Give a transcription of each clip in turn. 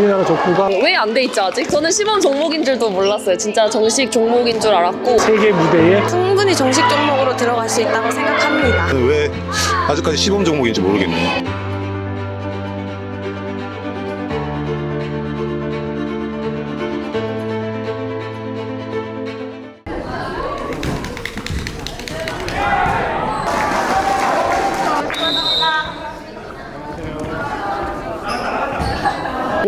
우리나라 족구가 왜 안 돼 있죠 아직? 저는 시범 종목인 줄도 몰랐어요. 진짜 정식 종목인 줄 알았고 세계 무대에 충분히 정식 종목으로 들어갈 수 있다고 생각합니다. 왜 아직까지 시범 종목인지 모르겠네요.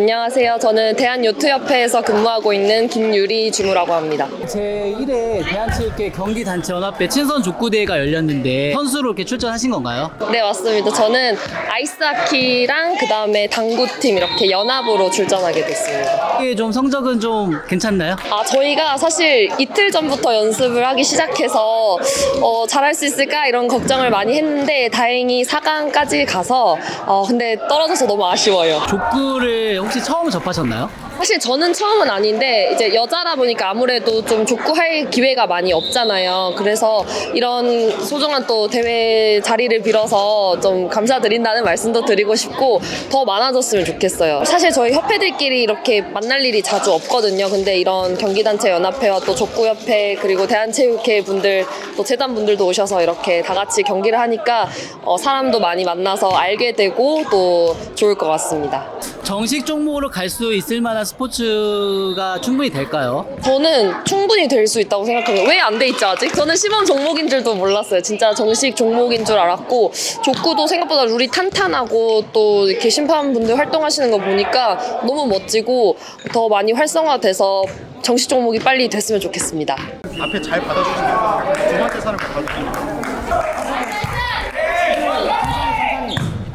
안녕하세요. 저는 대한요트협회에서 근무하고 있는 김유리 주무라고 합니다. 제1회 대한체육회 경기단체연합회 친선 족구대회가 열렸는데 선수로 이렇게 출전하신 건가요? 네 맞습니다. 저는 아이스하키랑 그 다음에 당구팀 이렇게 연합으로 출전하게 됐습니다. 이게 좀 성적은 좀 괜찮나요? 아 저희가 사실 이틀 전부터 연습을 하기 시작해서 어, 잘할 수 있을까 이런 걱정을 많이 했는데 다행히 4강까지 가서 어, 근데 떨어져서 너무 아쉬워요. 족구를 혹시 처음 접하셨나요? 사실 저는 처음은 아닌데 이제 여자라 보니까 아무래도 좀 족구할 기회가 많이 없잖아요. 그래서 이런 소중한 또 대회 자리를 빌어서 좀 감사드린다는 말씀도 드리고 싶고 더 많아졌으면 좋겠어요. 사실 저희 협회들끼리 이렇게 만날 일이 자주 없거든요. 근데 이런 경기단체 연합회와 또 족구협회 그리고 대한체육회 분들 또 재단 분들도 오셔서 이렇게 다 같이 경기를 하니까 어, 사람도 많이 만나서 알게 되고 또 좋을 것 같습니다. 정식 종목으로 갈 수 있을 만한 스포츠가 충분히 될까요? 저는 충분히 될 수 있다고 생각합니다. 왜 안 돼 있죠, 아직? 저는 시범 종목인 줄도 몰랐어요. 진짜 정식 종목인 줄 알았고, 족구도 생각보다 룰이 탄탄하고, 또 이렇게 심판분들 활동하시는 거 보니까 너무 멋지고, 더 많이 활성화돼서 정식 종목이 빨리 됐으면 좋겠습니다. 앞에 잘 받아주시면 두 번째 산을 받아주시면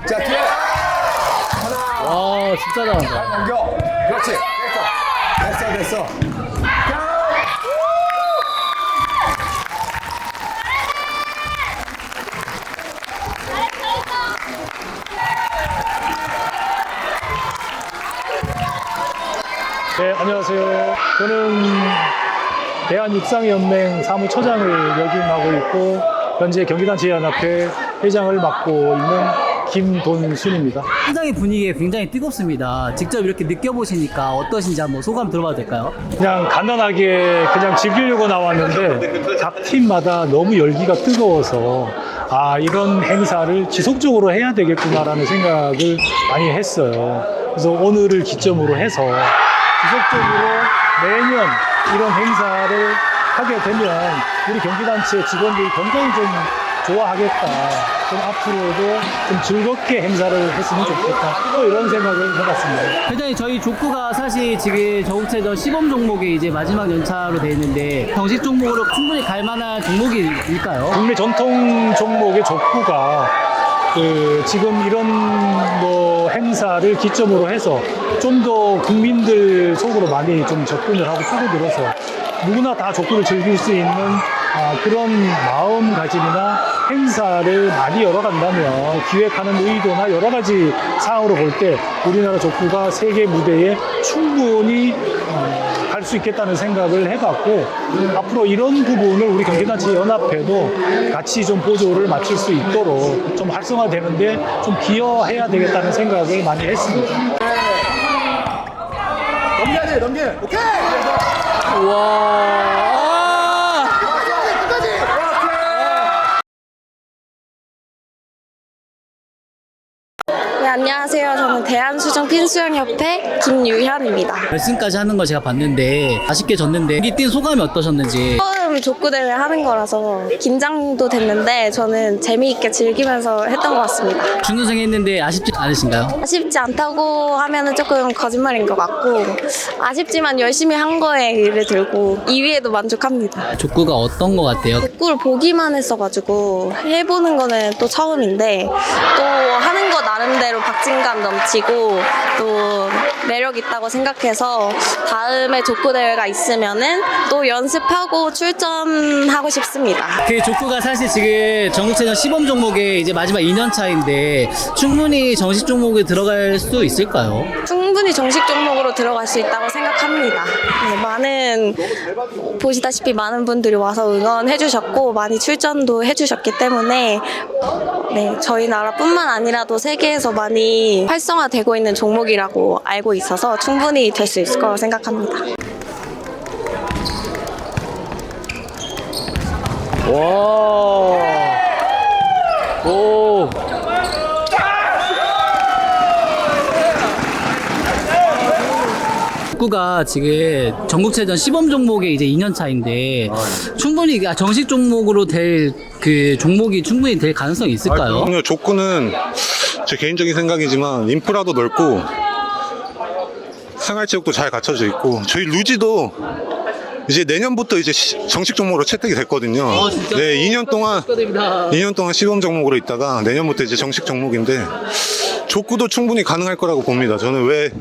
자, 기회 잘한다. 넘겨. 그렇지. 됐어. 됐어, 됐어. 네, 안녕하세요. 저는 대한육상연맹 사무처장을 역임하고 있고 현재 경기단체연합회 회장을 맡고 있는 김돈순입니다. 현장의 분위기가 굉장히 뜨겁습니다. 직접 이렇게 느껴보시니까 어떠신지 한번 소감 들어봐도 될까요? 그냥 간단하게 그냥 즐기려고 나왔는데 각 팀마다 너무 열기가 뜨거워서 아 이런 행사를 지속적으로 해야 되겠구나라는 생각을 많이 했어요. 그래서 오늘을 기점으로 해서 지속적으로 매년 이런 행사를 하게 되면 우리 경기단체 직원들이 굉장히 좀 좋아하겠다. 좀 앞으로도 좀 즐겁게 행사를 했으면 좋겠다. 또 이런 생각을 해봤습니다. 회장님 저희 족구가 사실 지금 저국체전 시범 종목이 이제 마지막 연차로 돼 있는데 정식 종목으로 충분히 갈 만한 종목일까요? 국내 전통 종목의 족구가 그 지금 이런 뭐 행사를 기점으로 해서 좀 더 국민들 속으로 많이 좀 접근을 하고 파고들어서 누구나 다 족구를 즐길 수 있는 아, 그런 마음가짐이나 행사를 많이 열어간다면 기획하는 의도나 여러 가지 사항으로 볼 때 우리나라 족구가 세계 무대에 충분히 갈수 있겠다는 생각을 해봤고 앞으로 이런 부분을 우리 경기단체 연합회도 같이 좀 보조를 맞출 수 있도록 좀 활성화되는데 좀 기여해야 되겠다는 생각을 많이 했습니다. 넘겨야 돼, 넘겨. 오케이. 와. 끝까지. 네, 안녕하세요. 저는 대한수중 핀수영협회 김유현입니다. 결승까지 하는 거 제가 봤는데 아쉽게 졌는데 우리 뛴 소감이 어떠셨는지 처음 족구대회 하는 거라서 긴장도 됐는데 저는 재미있게 즐기면서 했던 것 같습니다. 준우승 했는데 아쉽지 않으신가요? 아쉽지 않다고 하면 은 조금 거짓말인 것 같고 아쉽지만 열심히 한 거에 의의를 들고 2위에도 만족합니다. 족구가 어떤 거 같아요? 족구를 보기만 했어가지고 해보는 거는 또 처음인데 또 하는 박진감 넘치고 또 매력 있다고 생각해서 다음에 족구 대회가 있으면은 또 연습하고 출전하고 싶습니다. 그 족구가 사실 지금 전국체전 시범 종목에 이제 마지막 2년 차인데 충분히 정식 종목에 들어갈 수 있을까요? 충분히 정식 종목으로 들어갈 수 있다고 생각합니다. 네, 많은 보시다시피 많은 분들이 와서 응원해 주셨고 많이 출전도 해 주셨기 때문에 네, 저희 나라뿐만 아니라도 세계에서 많이 활성화되고 있는 종목이라고 알고 있어서 충분히 될 수 있을 거라고 생각합니다. 와. 오. 축구가 지금 전국체전 시범 종목의 이제 2년 차인데 충분히 아, 정식 종목으로 될 그 종목이 충분히 될 가능성이 있을까요? 그럼요. 족구는 제 개인적인 생각이지만 인프라도 넓고 생활체육도 잘 갖춰져 있고 저희 루지도 이제 내년부터 이제 시- 정식 종목으로 채택이 됐거든요. 아, 진짜요? 네, 2년 동안 축하드립니다. 2년 동안 시범 종목으로 있다가 내년부터 이제 정식 종목인데 족구도 충분히 가능할 거라고 봅니다. 저는 왜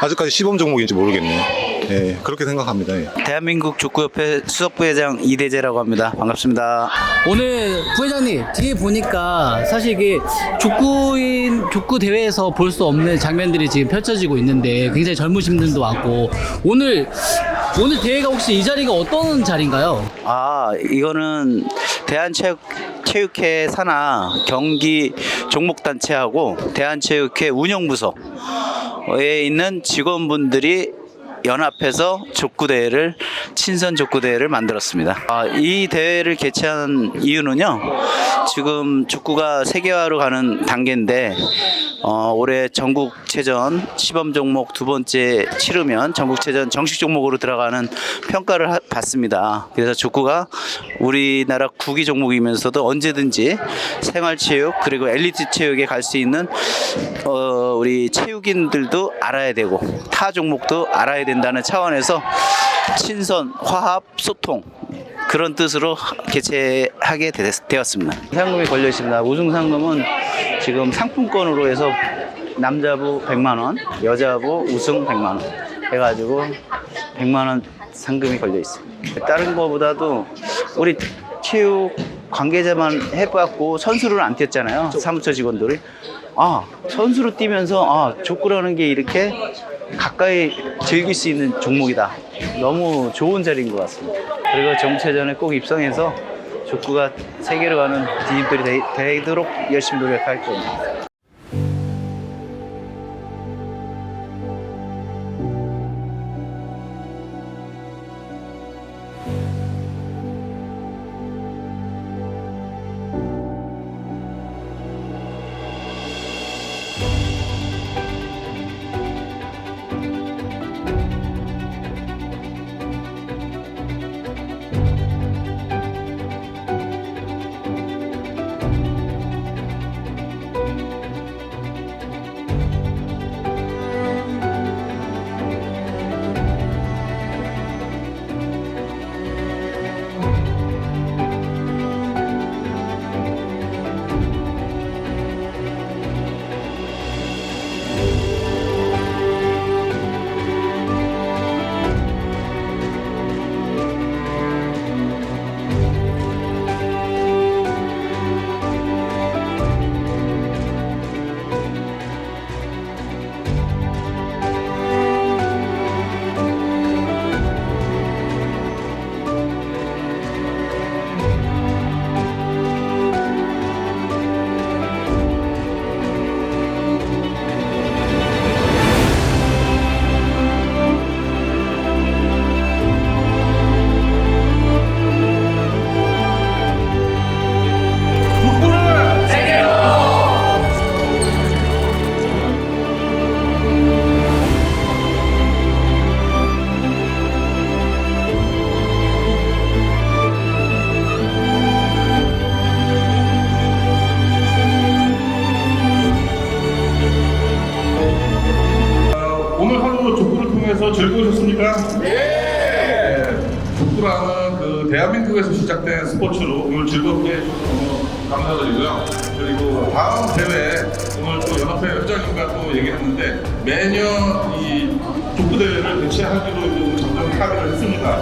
아직까지 시범 종목인지 모르겠네요. 예, 그렇게 생각합니다. 예. 대한민국 족구협회 수석부회장 이대재라고 합니다. 반갑습니다. 오늘 부회장님 뒤에 보니까 사실 이게 족구인 족구 대회에서 볼 수 없는 장면들이 지금 펼쳐지고 있는데 굉장히 젊으신 분들도 왔고 오늘 오늘 대회가 혹시 이 자리가 어떤 자리인가요? 아, 이거는 대한체육 체육회 산하 경기 종목단체하고 대한체육회 운영부서에 있는 직원분들이 연합해서 족구 대회를 친선 족구 대회를 만들었습니다. 아, 이 대회를 개최한 이유는요. 지금 족구가 세계화로 가는 단계인데 어, 올해 전국체전 시범 종목 두 번째 치르면 전국체전 정식 종목으로 들어가는 평가를 하- 받습니다. 그래서 족구가 우리나라 국기 종목이면서도 언제든지 생활체육 그리고 엘리트 체육에 갈 수 있는 어, 우리 체육인들도 알아야 되고 타 종목도 알아야 된다는 차원에서 친선 화합 소통 그런 뜻으로 개최하게 되- 되었습니다. 상금이 걸려 있습니다. 우승 상금은 지금 상품권으로 해서 남자부 100만 원, 여자부 우승 100만 원 해가지고 100만 원 상금이 걸려 있습니다. 다른 거보다도 우리 체육 관계자만 해봤고 선수를 안 뛰었잖아요. 사무처 직원들이 아 선수로 뛰면서 아 족구라는 게 이렇게 가까이 즐길 수 있는 종목이다. 너무 좋은 자리인 것 같습니다. 그리고 정체전에 꼭 입성해서 족구가 세계로 가는 되- 되도록 열심히 노력할 겁니다. 통해서 즐거우셨습니까? 네. 족구라는 그 대한민국에서 시작된 스포츠로 오늘 즐겁게 해주셔서 너무 감사드리고요. 그리고 다음 대회 오늘 또 연합회 회장님과 또 얘기했는데 매년 이 족구 대회를 개최하기로 잠정 합의를 했습니다.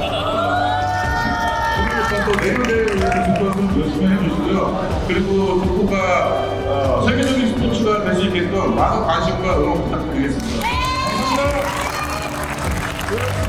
또 내년 대회를 족구를 열심히 해주시고요. 그리고 족구가 어, 세계적인 스포츠가 될 수 있게끔 많은 관심과 응원 부탁드리겠습니다. Thank you.